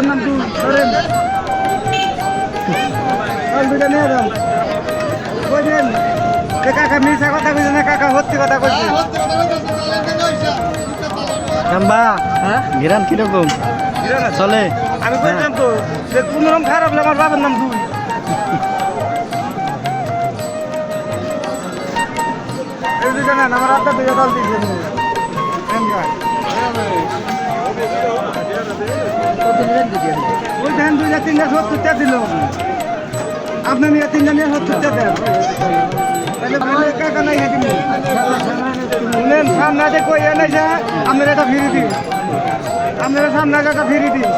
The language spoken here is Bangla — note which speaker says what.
Speaker 1: বাবার নাম চল দুইটা নিয়ে যাও বুঝলেন যে কাকা মিশা কথা কইছে না কাকা সত্যি কথা কইছে
Speaker 2: রাম্বা
Speaker 1: হ্যাঁ?
Speaker 2: গিরান কীরকম? চলে।
Speaker 1: আমি কইলাম তো যে কোন রকম খারাপ আমার বাবার নাম দুইটা আমার আত্মা দল দিয়েছে। ওই ধান দুইটা তিনটা সত্তরটা দিল। আপনি নিয়ে তিনটা নিয়ে সত্তরটা দেন সামনে যে কই এনেছে আপনার এটা ফিরি দিন আপনার সামনে এটা ফিরি দিন